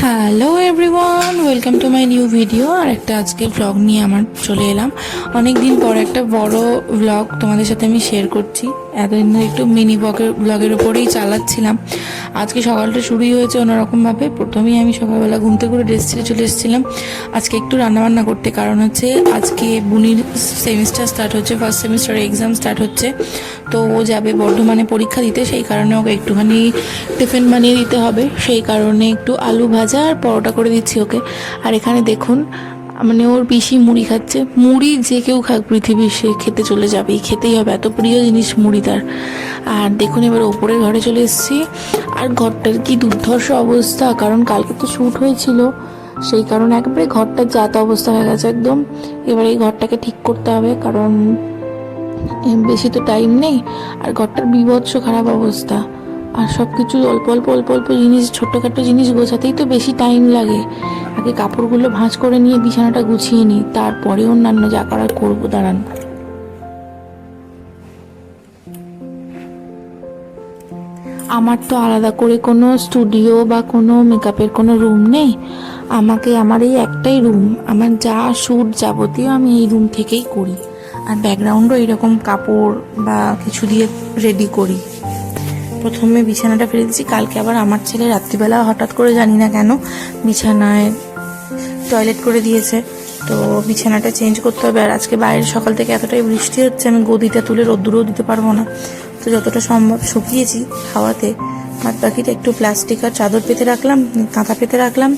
Hello everyone welcome to my new video আর একটা আজকে blog নিয়ে আমার চলে এলাম। অনেক দিন পর একটা বড় ব্লগ তোমাদের সাথে আমি শেয়ার করছি। এতদিন ধরে একটু মিনি ব্লগের ব্লগের উপরেই চালাচ্ছিলাম। আজকে সকালটা শুরুই হয়েছে অন্যরকমভাবে। প্রথমেই আমি সকালবেলা ঘুম থেকে ড্রেস ছেড়ে চলে এসেছিলাম। আজকে একটু রান্নাবান্না করতে, কারণ হচ্ছে আজকে বুনির সেমিস্টার স্টার্ট হচ্ছে ফার্স্ট সেমিস্টারের এক্সাম স্টার্ট হচ্ছে। তো ও যাবে বর্ধমানে পরীক্ষা দিতে, সেই কারণে ওকে একটুখানি টিফিন বানিয়ে দিতে হবে। সেই কারণে একটু আলু ভাজা আর পরোটা করে দিচ্ছি ওকে। আর এখানে দেখুন মানে ওর পিসি মুড়ি খাচ্ছে। মুড়ি যে কেউ খাক পৃথিবীর সে খেতে চলে যাবেই। খেতেই হবে। এত প্রিয় জিনিস মুড়ি তার। আর দেখুন এবার ওপরের ঘরে চলে এসেছি। আর ঘরটার কি দুর্ধর্ষ অবস্থা। কারণ কালকে তো শ্যুট হয়েছিল। সেই কারণে একেবারে ঘরটার যাতা অবস্থা হয়ে গেছে একদম। এবার এই ঘরটাকে ঠিক করতে হবে। কারণ বেশি তো টাইম নেই। আর ঘরটার বিভৎস খারাপ অবস্থা। আর সব কিছু অল্প অল্প অল্প অল্প জিনিস, ছোট্টখাটো জিনিস গোছাতেই তো বেশি টাইম লাগে। আগে কাপড়গুলো ভাঁজ করে নিয়ে বিছানাটা গুছিয়ে নিই তারপরে অন্যান্য যা করার করব, দাঁড়ান। আমার তো আলাদা করে কোনো স্টুডিও বা কোনো মেকআপের কোনো রুম নেই। আমাকে আমার এই একটাই রুম আমার যা শ্যুট যাবতীয় আমি এই রুম থেকেই করি। আর ব্যাকগ্রাউন্ডও এরকম কাপড় বা কিছু দিয়ে রেডি করি। প্রথমে বিছানাটা ফেলে দিয়েছি। কালকে আবার আমার ছেলে রাত্রিবেলা হঠাৎ করে জানি না কেন বিছানায় টয়লেট করে দিয়েছে। তো বিছানাটা চেঞ্জ করতে হবে আর আজকে বাইরে সকাল থেকে এতটাই বৃষ্টি হচ্ছে, আমি গদিটা তুলে রোদ্দুরেও দিতে পারব না। তো যতটা সম্ভব শুকিয়েছি হাওয়াতে। বাদ বাকিটা একটু প্লাস্টিক আর চাদর পেতে রাখলাম, কাঁথা পেতে রাখলাম।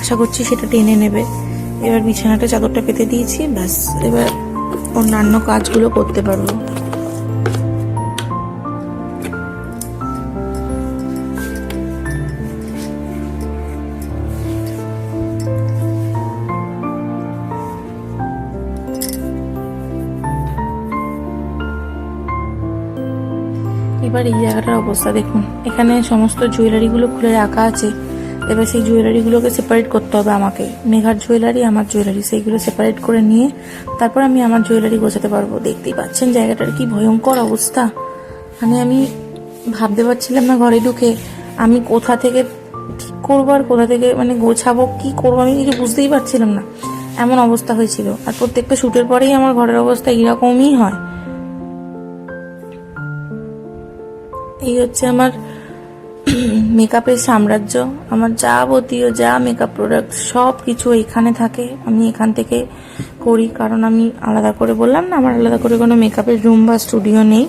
আশা করছি সেটা টেনে নেবে। এবার বিছানাটা চাদরটা পেতে দিয়েছি, ব্যাস। এবার অন্যান্য কাজগুলো করতে পারব। এবার এই জায়গাটার অবস্থা দেখুন। এখানে সমস্ত জুয়েলারিগুলো খুলে রাখা আছে। এবার সেই জুয়েলারিগুলোকে সেপারেট করতে হবে আমাকে। মেঘার জুয়েলারি আমার জুয়েলারি সেইগুলো সেপারেট করে নিয়ে তারপর আমি আমার জুয়েলারি গোছাতে পারব। দেখতেই পাচ্ছেন জায়গাটার কি ভয়ঙ্কর অবস্থা। মানে আমি ভাবতে পারছিলাম না ঘরে ঢুকে আমি কোথা থেকে ঠিক করব আর কোথা থেকে মানে গোছাবো, কি করব আমি কিছু বুঝতেই পারছিলাম না। এমন অবস্থা হয়েছিল। আর প্রত্যেকটা শ্যুটের পরেই আমার ঘরের অবস্থা এরকমই হয়। এই হচ্ছে আমার মেকআপের সাম্রাজ্য। আমার যাবতীয় যা মেকআপ প্রোডাক্ট সব কিছু এখানে থাকে। আমি এখান থেকে করি, কারণ আমি আলাদা করে বললাম না, আমার আলাদা করে কোনো মেকআপের রুম বা স্টুডিও নেই।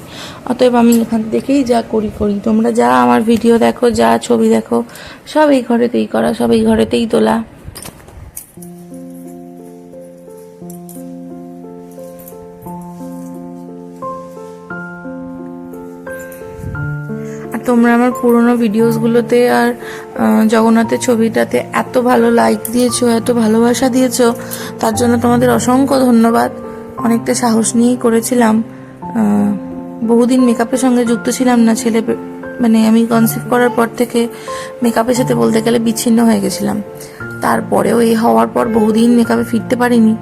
অতএব আমি এখান থেকেই যা করি করি। তোমরা যা আমার ভিডিও দেখো, যা ছবি দেখো, সব এই ঘরেতেই করা, সব এই ঘরেতেই তোলা। তোমরা আমার পুরোনো ভিডিওসগুলোতে আর জগন্নাথের ছবিটাতে এত ভালো লাইক দিয়েছ, এত ভালোবাসা দিয়েছ, তার জন্য তোমাদের অসংখ্য ধন্যবাদ। অনেকটা সাহস নিয়েই করেছিলাম। বহুদিন মেকআপের সঙ্গে যুক্ত ছিলাম না, ছেলে মানে আমি কনসেপ্ট করার পর থেকে মেকআপের সাথে বলতে গেলে বিচ্ছিন্ন হয়ে গেছিলাম। তারপরেও এই হওয়ার পর বহুদিন মেকআপে ফিরতে পারিনি।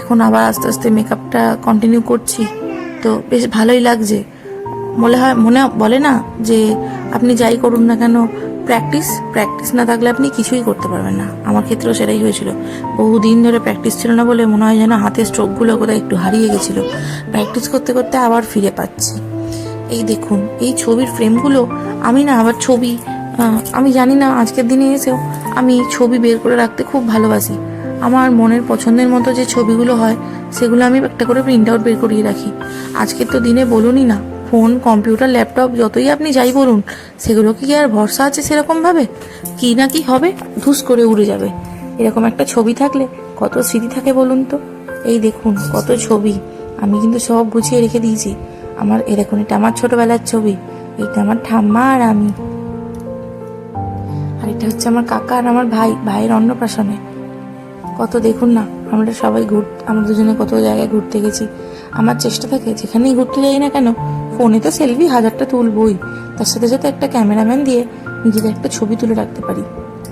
এখন আবার আস্তে আস্তে মেকআপটা কন্টিনিউ করছি। তো বেশ ভালোই লাগছে। মনে হয়, মনে বলে না যে আপনি যাই করুন না কেন প্র্যাকটিস প্র্যাকটিস না থাকলে আপনি কিছুই করতে পারবেন না। আমার ক্ষেত্রেও সেটাই হয়েছিল। বহুদিন ধরে প্র্যাকটিস ছিল না বলে মনে হয় যেন হাতের স্ট্রোকগুলো কোথায় একটু হারিয়ে গেছিল। প্র্যাকটিস করতে করতে আবার ফিরে পাচ্ছি। এই দেখুন, এই ছবির ফ্রেমগুলো আমি না আবার ছবি আমি জানি না আজকের দিনে এসেও আমি ছবি বের করে রাখতে খুব ভালোবাসি। আমার মনের পছন্দের মতো যে ছবিগুলো হয়, সেগুলো আমি একটা করে প্রিন্ট আউট বের করিয়ে রাখি। আজকের তো দিনে বলুনই না ফোন, কম্পিউটার, ল্যাপটপ, যতই আপনি যাই বলুন, সেগুলো কি আর ভরসা আছে সেরকমভাবে? কি না কি হবে? ধুস করে উড়ে যাবে। এরকম একটা ছবি থাকলে কত স্মৃতি থাকে বলুন তো? এই দেখুন, কত ছবি। আমি কিন্তু সব গুছিয়ে রেখে দিয়েছি। আমার, এরকম এটা আমার ছোটবেলার ছবি। এটা আমার ঠাম্মা আর আমি। আর এটা হচ্ছে আমার কাকা আর আমার ভাই, ভাইয়ের অন্নপ্রাশনে। কত দেখুন না। আমরা সবাই ঘুর, আমরা দুজনে কত জায়গায় ঘুরতে গেছি। আমার চেষ্টা থাকে, যেখানেই ঘুরতে যাই না কেন ফোনে তো সেলফি হাজারটা তুলবই। তার সাথে সাথে একটা ক্যামেরাম্যান দিয়ে নিজেদের একটা ছবি তুলে রাখতে পারি।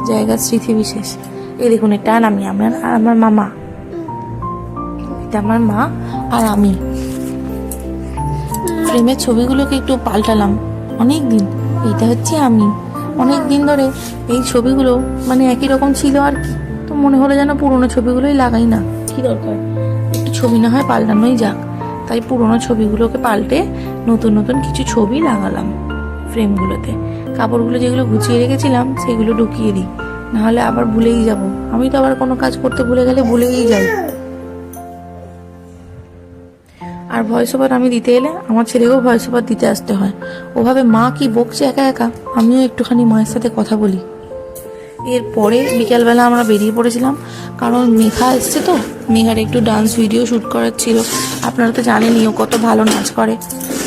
জায়গার স্মৃতি বিশেষ। এই দেখুন, এটা আমি, আমার, আর আমার মামা। এটা আমার মা আর আমি। ফ্রেমের ছবিগুলোকে একটু পাল্টালাম। অনেক দিন এইটা হচ্ছে আমি। অনেক দিন ধরে এই ছবিগুলো মানে একই রকম ছিল আর কি। মনে হলো যেন পুরোনো ছবিগুলোই লাগাই না। কি দরকার? একটু ছবি না হয় পাল্টানোই যাক। তাই পুরোনো ছবিগুলোকে পাল্টে নতুন নতুন কিছু ছবি লাগালাম ফ্রেমগুলোতে। কাপড়গুলো যেগুলো গুছিয়ে রেখেছিলাম, সেগুলো ঢুকিয়ে দিই। নাহলে আবার ভুলেই যাব। আমি তো আবার কোনো কাজ করতে ভুলে গেলে ভুলেই যাই। আর ভয়েস ওভার আমি দিতে এলে আমার ছেলেকেও ভয়েস ওভার দিতে আসতে হয়। ওভাবে মা কি বকছে একা একা, আমিও একটুখানি মায়ের সাথে কথা বলি। এরপরে বিকালবেলা আমরা বেরিয়ে পড়েছিলাম, কারণ মেঘা এসছে তো। মেঘার একটু ডান্স ভিডিও শ্যুট করার ছিল। আপনারা তো জানেনই, ও কত ভালো নাচ করে।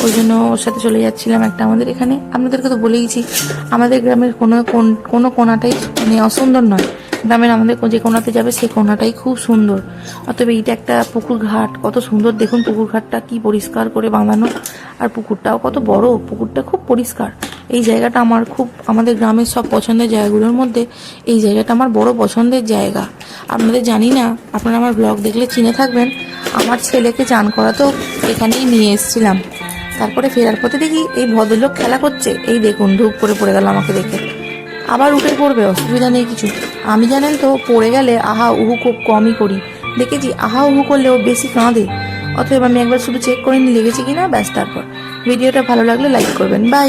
ওই জন্য ওর সাথে চলে যাচ্ছিলাম একটা আমাদের এখানে। আপনাদেরকে তো বলেইছি, আমাদের গ্রামের কোনো কোন- কোনো কোনাটাই মানে অসুন্দর নয়। গ্রামের আমাদের যে কোনাতে যাবে, সেই কোনাটাই খুব সুন্দর। অতএব এইটা একটা পুকুর ঘাট। কত সুন্দর দেখুন পুকুর ঘাটটা, কি পরিষ্কার করে বাঁধানো আর পুকুরটাও কত বড়, পুকুরটা খুব পরিষ্কার। এই জায়গাটা আমার খুব, আমাদের গ্রামের সব পছন্দের জায়গাগুলোর মধ্যে এই জায়গাটা আমার বড় পছন্দের জায়গা। আপনাদের জানি না, আপনারা আমার ব্লগ দেখলে চিনে থাকবেন, আমার ছেলেকে চান করাতেও এখানেই নিয়ে এসেছিলাম। তারপরে ফেরার পথে দেখি এই ভদ্রলোক খেলা করছে, এই দেখুন ধূপ করে পড়ে গেল আমাকে দেখে। আবার উঠে পড়বে, অসুবিধা নেই কিছু। আমি জানেন তো, পড়ে গেলে আহা উহু খুব কমই করি। দেখেছি আহা উহু করলেও বেশি কাঁদে। অতএব আমি একবার শুধু চেক করে নিয়ে লেগেছে কিনা? ব্যাস তারপর। ভিডিওটা ভালো লাগলে লাইক করবেন। বাই